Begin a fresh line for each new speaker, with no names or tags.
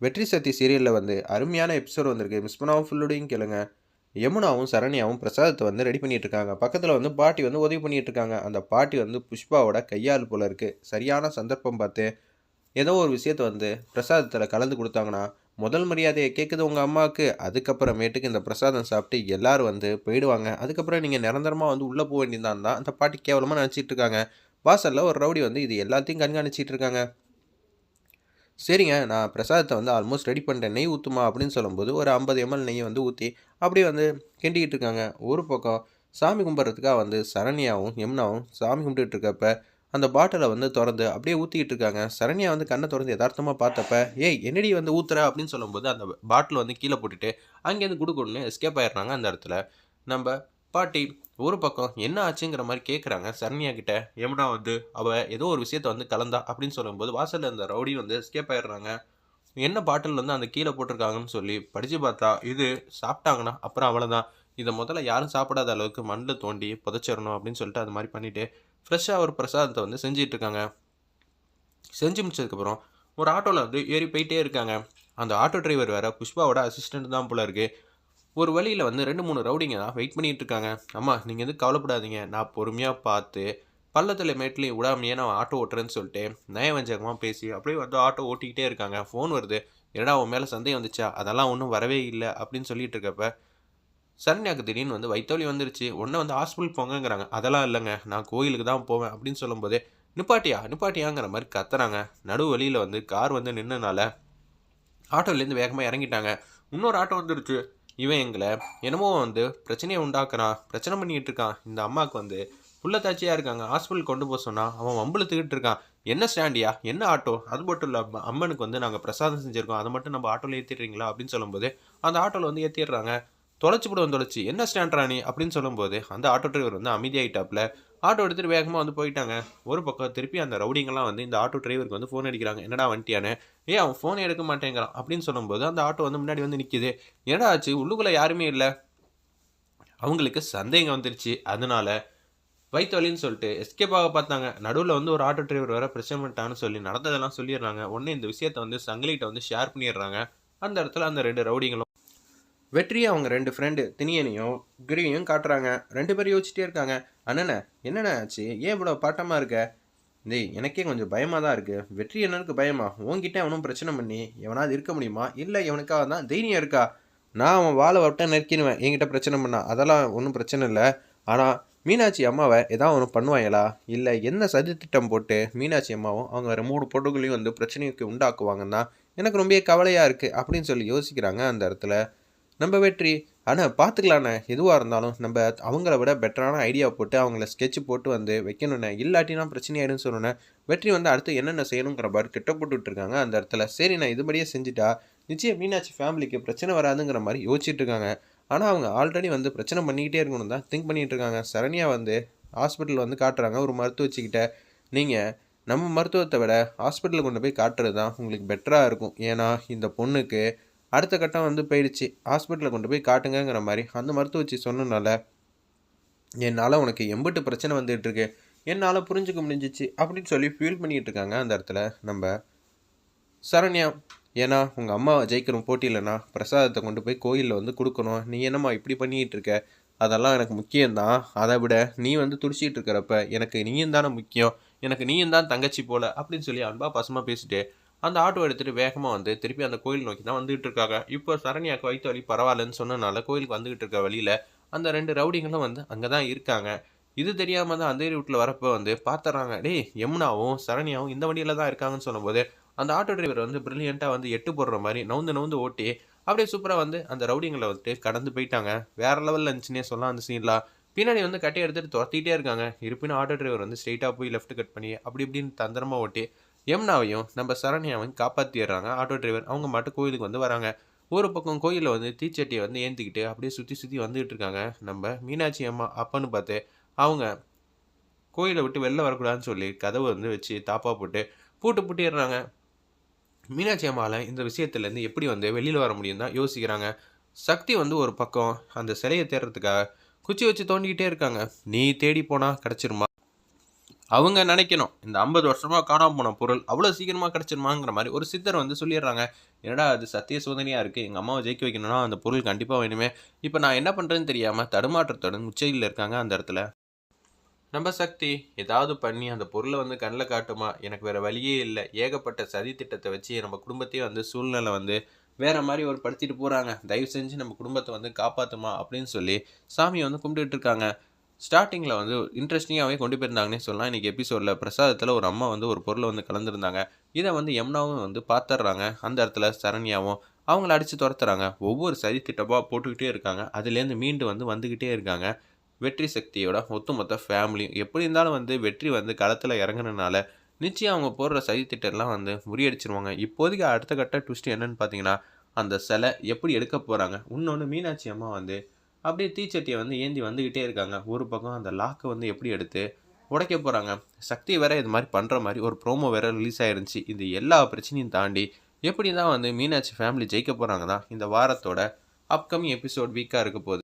வெற்றி சக்தி சீரியலில் வந்து அருமையான எபிசோட் வந்திருக்கு. மிஸ் பண்ணாமல் ஃபுல்லோடையும் கேளுங்க. யமுனாவும் சரண்யாவும் பிரசாதத்தை வந்து ரெடி பண்ணிட்டு இருக்காங்க பக்கத்தில் வந்து பாட்டி வந்து உதவி பண்ணிட்டு இருக்காங்க அந்த பாட்டி வந்து புஷ்பாவோட கையால் போல இருக்கு. சரியான சந்தர்ப்பம் பார்த்து. ஏதோ ஒரு விஷயத்த வந்து பிரசாதத்தில் கலந்து கொடுத்தாங்கன்னா முதல் மரியாதையை கேட்குது உங்கள் அம்மாவுக்கு. அதுக்கப்புறமேட்டுக்கு இந்த பிரசாதம் சாப்பிட்டு எல்லாரும் வந்து போயிடுவாங்க. அதுக்கப்புறம் நீங்கள் நிரந்தரமாக வந்து உள்ளே போக வேண்டியதான் தான் அந்த பாட்டி கேவலமாக நினச்சிட்டு இருக்காங்க வாசலில் ஒரு ரவுடி வந்து இது எல்லாத்தையும் கண்காணிச்சிட்டு இருக்காங்க சரிங்க நான் பிரசாதத்தை வந்து ஆல்மோஸ்ட் ரெடி பண்ணிட்டேன். நெய் ஊற்றுமா அப்படின்னு சொல்லும்போது ஒரு ஐம்பது எம்எல் நெய்யை வந்து ஊற்றி அப்படியே வந்து கிண்டிக்கிட்டு இருக்காங்க. ஒரு பக்கம் சாமி கும்பிட்றதுக்காக வந்து சரண்யாவும் யமுனாவும் சாமி கும்பிட்டுட்டு இருக்கப்ப அந்த பாட்டிலை வந்து திறந்து அப்படியே ஊற்றிக்கிட்டு இருக்காங்க. சரண்யா வந்து கண்ணை திறந்து யதார்த்தமாக பார்த்தப்ப ஏய் என்னடி வந்து ஊத்துற? அப்படின்னு சொல்லும்போது அந்த பாட்டில் வந்து கீழே போட்டுட்டு அங்கேருந்து குடுக்குன்னு எஸ்கேப் ஆயிடுறாங்க அந்த இடத்துல. நம்ம பாட்டி ஒரு பக்கம் என்ன ஆச்சுங்கிற மாதிரி கேட்குறாங்க சரண்யா கிட்ட. எம்டா வந்து அவள் ஏதோ ஒரு விஷயத்த வந்து கலந்தா? அப்படின்னு சொல்லும்போது வாசல்ல இருந்த ரவுடி வந்து ஸ்கேப் ஆயிடுறாங்க. என்ன பாட்டில் வந்து அந்த கீழே போட்டிருக்காங்கன்னு சொல்லி படித்து பார்த்தா இது சாப்பிட்டாங்கன்னா அப்புறம் அவ்வளோதான் இதை முதல்ல யாரும் சாப்பிடாத அளவுக்கு மண்ணில் தோண்டி புதைச்சிடணும் அப்படின்னு சொல்லிட்டு அது மாதிரி பண்ணிவிட்டு ஃப்ரெஷ்ஷாக ஒரு பிரசாதத்தை வந்து செஞ்சிட்ருக்காங்க. செஞ்சு முடிச்சதுக்கப்புறம் ஒரு ஆட்டோவில் வந்து ஏறி போயிட்டே இருக்காங்க. அந்த ஆட்டோ டிரைவர் வேறு புஷ்பாவோட அசிஸ்டன்ட் தான் போல இருக்குது ஒரு வழியில் வந்து ரெண்டு மூணு ரவுடிங்க தான் வெயிட் பண்ணிட்டு இருக்காங்க அம்மா நீங்கள் எதுவும் கவலைப்படாதீங்க. நான் பொறுமையாக பார்த்து பள்ளத்தில் மேட்லேயும் விடாமையே நான் ஆட்டோ ஓட்டுறேன்னு சொல்லிட்டு நயவஞ்சகமாக பேசி அப்படியே வந்து ஆட்டோ ஓட்டிக்கிட்டே இருக்காங்க. ஃபோன் வருது. என்னடா உன் மேலே சந்தேகம் வந்துச்சா? அதெல்லாம் ஒன்றும் வரவே இல்லை. அப்படின்னு சொல்லிட்டு இருக்கப்ப சரண்யாக்கு திடீர்னு வந்து வைத்தோலி வந்துருச்சு. உடனே வந்து ஹாஸ்பிட்டல் போங்கங்கிறாங்க. அதெல்லாம் இல்லைங்க. நான் கோயிலுக்கு தான் போவேன். அப்படின்னு சொல்லும்போது நிப்பாட்டியா? நிப்பாட்டியாங்கிற மாதிரி கத்துறாங்க. நடு வழியில் வந்து கார் வந்து நின்னனால ஆட்டோலேருந்து வேகமாக இறங்கிட்டாங்க. இன்னொரு ஆட்டோ வந்துருச்சு. இவன் எங்களை என்னமோ வந்து பிரச்சனையை உண்டாக்குறான் பிரச்சனை பண்ணிக்கிட்டு இருக்கான். இந்த அம்மாவுக்கு வந்து புள்ளத்தாச்சியாக இருக்காங்க. ஹாஸ்பிட்டல் கொண்டு போக சொன்னால் அவன் வம்புழுத்துக்கிட்டு இருக்கான். என்ன ஸ்டாண்டியா? என்ன ஆட்டோ? அது மட்டும் இல்லை அம்மனுக்கு வந்து நாங்கள் பிரசாதம் செஞ்சுருக்கோம். அதை மட்டும் நம்ம ஆட்டோவில் ஏற்றிடுறீங்களா அப்படின்னு சொல்லும்போது அந்த ஆட்டோவில் வந்து ஏற்றிடுறாங்க தொலைச்சி விடுவோம் தொலைச்சி. என்ன ஸ்டாண்ட் ராணி? அப்படின்னு சொல்லும்போது அந்த ஆட்டோ டிரைவர் வந்து அமைதியாகிட்டாப்புல ஆட்டோ எடுத்துகிட்டு வேகமாக வந்து போயிட்டாங்க. ஒரு பக்கம் திருப்பி அந்த ரவுடிங்கெல்லாம் வந்து இந்த ஆட்டோ டிரைவருக்கு வந்து ஃபோன் அடிக்கிறாங்க. என்னடா வந்துட்டியானே ஏன் அவன் ஃபோன் எடுக்க மாட்டேங்கிறான். அப்படின்னு சொல்லும்போது அந்த ஆட்டோ வந்து முன்னாடி வந்து நிற்கிது என்னடா ஆச்சு? உள்ளுக்குள்ளே யாருமே இல்லை. அவங்களுக்கு சந்தேகம் வந்துருச்சு. அதனால வயிற்று சொல்லிட்டு எஸ்கேப் ஆக பார்த்தாங்க. நடுவில் வந்து ஒரு ஆட்டோ டிரைவர் வேறு பிரச்சனை பண்ணிட்டான்னு சொல்லி நடந்ததெல்லாம் சொல்லிடுறாங்க. உடனே இந்த விஷயத்த வந்து சங்கிலிட்ட வந்து ஷேர் பண்ணிடுறாங்க. அந்த இடத்துல அந்த ரெண்டு ரவுடிங்களும் வெற்றியை அவங்க ரெண்டு ஃப்ரெண்டு தினியனையும் கிரியும் காட்டுறாங்க. ரெண்டு பேரும் யோசிச்சிட்டே இருக்காங்க. அண்ணனே என்னென்ன ஆச்சு? ஏன் இவ்வளோ பாட்டமாக இருக்க? டேய் எனக்கே கொஞ்சம் பயமாக தான் இருக்குது வெற்றி என்னனுக்கு பயமா? உன்கிட்ட அவனும் பிரச்சனை பண்ணி எவனாவது இருக்க முடியுமா? இல்லை இவனுக்காக தான் தைரியம் இருக்கா? நான் அவன் வாழை வட்ட நெருக்கினுவேன் என்கிட்ட பிரச்சனை பண்ணான் அதெல்லாம் ஒன்றும் பிரச்சனை இல்லை. ஆனால் மீனாட்சி அம்மாவை ஏதாவது ஒன்று பண்ணுவாங்களா இல்லை என்ன சதி திட்டம் போட்டு மீனாட்சி அம்மாவும் அவங்க வேறு மூணு பொட்டுகளையும் வந்து பிரச்சனைக்கு உண்டாக்குவாங்கன்னா எனக்கு ரொம்ப கவலையாக இருக்குது அப்படின்னு சொல்லி யோசிக்கிறாங்க அந்த இடத்துல. நம்ம வெற்றி. ஆனால் பார்த்துக்கலாண்ணே எதுவாக இருந்தாலும் நம்ம அவங்கள விட பெட்டரான ஐடியா போட்டு அவங்கள ஸ்கெட்ச் போட்டு வந்து வைக்கணுண்ணே இல்லாட்டினா பிரச்சனை ஆகிடும்னு சொன்னோன்னே வெற்றி வந்து அடுத்து என்னென்ன செய்யணுங்கிற மாதிரி கிட்ட போட்டுட்ருக்காங்க அந்த இடத்துல. சரி நான் இதுபடியே செஞ்சுட்டா நிச்சயம் மீனாட்சி ஃபேமிலிக்கு பிரச்சனை வராதுங்கிற மாதிரி யோசிச்சுட்டு இருக்காங்க. ஆனால் அவங்க ஆல்ரெடி வந்து பிரச்சனை பண்ணிக்கிட்டே இருக்கணும் தான் திங்க் பண்ணிகிட்டு இருக்காங்க. சரண்யா வந்து ஹாஸ்பிட்டல் வந்து காட்டுறாங்க ஒரு மருத்துவச்சிக்கிட்ட. நீங்கள் நம்ம மருத்துவத்தை விட ஹாஸ்பிட்டலுக்கு கொண்டு போய் காட்டுறது தான் உங்களுக்கு பெட்டராக இருக்கும். ஏன்னா இந்த பொண்ணுக்கு அடுத்த கட்டம் வந்து போயிடுச்சு. ஹாஸ்பிட்டலில் கொண்டு போய் காட்டுங்கங்கிற மாதிரி. அந்த மருத்துவச்சி சொன்னனால என்னால் உனக்கு எம்பிட்டு பிரச்சனை வந்துகிட்ருக்கு. என்னால் புரிஞ்சுக்க முடிஞ்சிச்சு அப்படின்னு சொல்லி ஃபீல் பண்ணிகிட்டு இருக்காங்க அந்த இடத்துல நம்ம சரண்யா. ஏன்னா உங்கள் அம்மா ஜெயிக்கணும் போட்டியிலனா பிரசாதத்தை கொண்டு போய் கோயிலில் வந்து கொடுக்கணும். நீ என்னம்மா இப்படி பண்ணிக்கிட்டு இருக்க? அதெல்லாம் எனக்கு முக்கியம்தான். அதை விட நீ வந்து துடிச்சிட்டு இருக்கிறப்ப எனக்கு நீயும் தானே முக்கியம். எனக்கு நீயும் தான் தங்கச்சி போல அப்படின்னு சொல்லி அன்பா பசமாக பேசிட்டு அந்த ஆட்டோ எடுத்துகிட்டு வேகமாக வந்து திருப்பி அந்த கோயில் நோக்கி தான் வந்துகிட்டு இருக்காங்க. இப்போ சரண்யாக்கு வயிற்று வலி பரவாயில்லன்னு சொன்னனால கோயிலுக்கு வந்துகிட்டு இருக்க வழியில் அந்த ரெண்டு ரவுடிங்களும் வந்து அங்கே தான் இருக்காங்க. இது தெரியாமல் தான் அந்த ரூட்டில் வரப்போ வந்து பார்த்துறாங்க டேய் யமுனாவும் சரண்யாவும் இந்த வண்டியில் தான் இருக்காங்கன்னு சொல்லும்போது அந்த ஆட்டோ டிரைவர் வந்து ப்ரில்லியண்ட்டாக வந்து எட்டு போடுற மாதிரி நவுந்து நவுந்து ஓட்டி அப்படியே சூப்பராக வந்து அந்த ரவுடிங்களை வந்துட்டு கடந்து போயிட்டாங்க. வேறு லெவலில் இருந்துச்சுன்னே சொல்லலாம் அந்த சீன்லாம் பின்னாடி வந்து கட்டி எடுத்துகிட்டு துரத்திக்கிட்டே இருக்காங்க. இருப்பினும் ஆட்டோ டிரைவர் வந்து ஸ்ட்ரெயிட்டாக போய் லெஃப்ட் கட் பண்ணி அப்படி இப்படின்னு தந்திரமாக ஓட்டி யமுனாவையும் நம்ம சரண்யாவையும் காப்பாற்றிடுறாங்க ஆட்டோ டிரைவர் அவங்க மட்டும் கோயிலுக்கு வந்து வராங்க. ஒரு பக்கம் கோயிலில் வந்து தீச்சட்டியை வந்து ஏந்திக்கிட்டு அப்படியே சுற்றி சுற்றி வந்துகிட்டு இருக்காங்க. நம்ம மீனாட்சி அம்மா அப்பான்னு பார்த்து அவங்க கோயிலை விட்டு வெளில வரக்கூடாதுன்னு சொல்லி கதவை வந்து வச்சு தாப்பா போட்டு பூட்டு பூட்டிடுறாங்க. மீனாட்சி அம்மாவில் இந்த விஷயத்துலேருந்து எப்படி வந்து வெளியில் வர முடியும் தான் யோசிக்கிறாங்க. சக்தி வந்து ஒரு பக்கம் அந்த சிலையை தேடுறதுக்காக குச்சி வச்சு தோண்டிக்கிட்டே இருக்காங்க. நீ தேடி போனால் கிடச்சிருமா? அவங்க நினைக்கணும் இந்த ஐம்பது வருஷமாக காணாம போன பொருள் அவ்வளோ சீக்கிரமாக கிடச்சிருமாங்கிற மாதிரி ஒரு சித்தர் வந்து சொல்லிடுறாங்க. என்னடா அது சத்திய சோதனையாக இருக்குது எங்கள் அம்மாவை ஜெயிக்க வைக்கணும்னா அந்த பொருள் கண்டிப்பாக வேணுமே. இப்போ நான் என்ன பண்ணுறேன்னு தெரியாமல் தடுமாற்றத்துடன் உச்சையில் இருக்காங்க அந்த இடத்துல. நம்ம சக்தி ஏதாவது பண்ணி அந்த பொருளை வந்து கண்ணில் காட்டுமா? எனக்கு வேறு வழியே இல்லை. ஏகப்பட்ட சதி திட்டத்தை வச்சு நம்ம குடும்பத்தையே வந்து சூழ்நிலை வந்து வேற மாதிரி ஒரு படுத்திட்டு போகிறாங்க தயவு செஞ்சு நம்ம குடும்பத்தை வந்து காப்பாற்றுமா அப்படின்னு சொல்லி சாமியை வந்து கும்பிட்டுட்டு இருக்காங்க. ஸ்டார்டிங்கில் வந்து இன்ட்ரெஸ்டிங்காகவே கொண்டு போயிருந்தாங்கன்னே சொல்லலாம். இன்றைக்கி எபிசோடில் பிரசாதத்தில் ஒரு அம்மா வந்து ஒரு பொருளை வந்து கலந்துருந்தாங்க. இதை வந்து யமுனாவும் வந்து பார்த்துட்றாங்க. அந்த இடத்துல சரண்யாவும் அவங்கள அடித்து துரத்துறாங்க. ஒவ்வொரு சதி திட்டமாக போட்டுக்கிட்டே இருக்காங்க. அதுலேருந்து மீண்டு வந்து வந்துக்கிட்டே இருக்காங்க. வெற்றி சக்தியோட ஒட்டுமொத்த ஃபேமிலியும் எப்படி இருந்தாலும் வந்து வெற்றி வந்து களத்தில் இறங்குனனால நிச்சயம் அவங்க போடுற சதி திட்டம்லாம் வந்து முறியடிச்சிருவாங்க. இப்போதைக்கு அடுத்த கட்ட ட்விஸ்ட் என்னன்னு பார்த்தீங்கன்னா அந்த சிலை எப்படி எடுக்க போகிறாங்க இன்னொன்று மீனாட்சி அம்மா வந்து அப்படியே தீச்சட்டியை வந்து ஏந்தி வந்துக்கிட்டே இருக்காங்க. ஒரு பக்கம் அந்த லாக்கை வந்து எப்படி எடுத்து உடைக்க போகிறாங்க சக்தி வேற இது மாதிரி பண்ணுற மாதிரி ஒரு ப்ரோமோ வேற ரிலீஸ் ஆயிருந்துச்சு. இது எல்லா பிரச்சனையும் தாண்டி எப்படி தான் வந்து மீனாட்சி ஃபேமிலி ஜெயிக்க போகிறாங்க தான் இந்த வாரத்தோட அப்கமிங் எபிசோட் வீக்காக இருக்க போகுது.